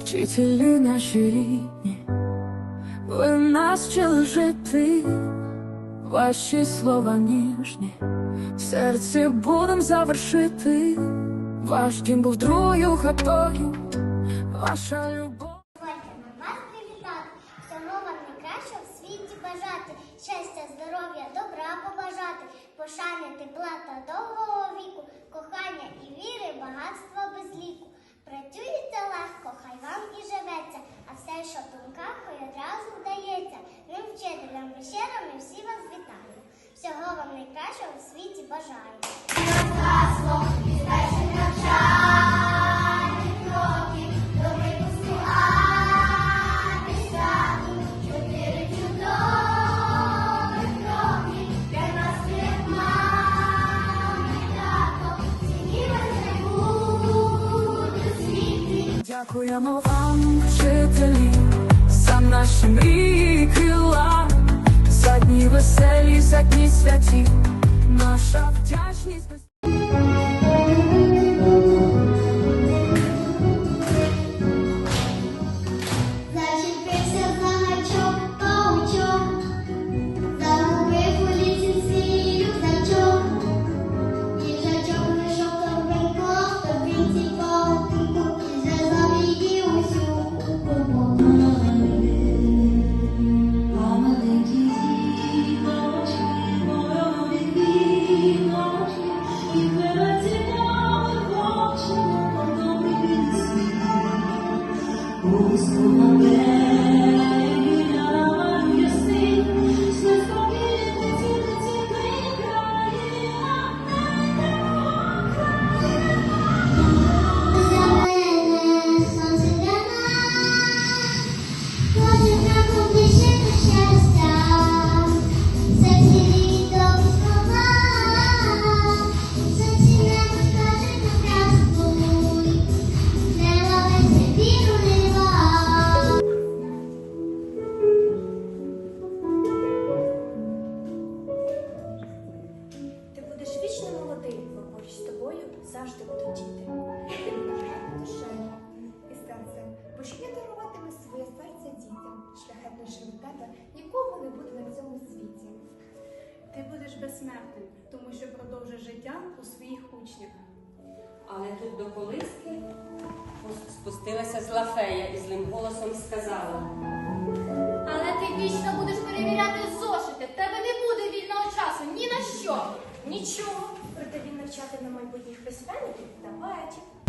Вчителі наші рідні, ви нас вчили жити, ваші слова ніжні, в серці будем завершити. Ваш дім був другою хатою, ваша любов. Щастя, здоров'я, добра побажати, пошани, тепла та довгого найкращого в світі бажаємо. Дякуємо вам, вчителі, за наші мрії веселі, дні святі, Для нікого не буде на цьому світі. Ти будеш безсмертним, тому що продовжиш життя у своїх учнях. Але тут до колиски спустилася зла фея і злим голосом сказала. Але ти вічно будеш перевіряти зошити. В тебе не буде вільного часу ні на що. Нічого. Проте він навчати на майбутніх письменників та поетів.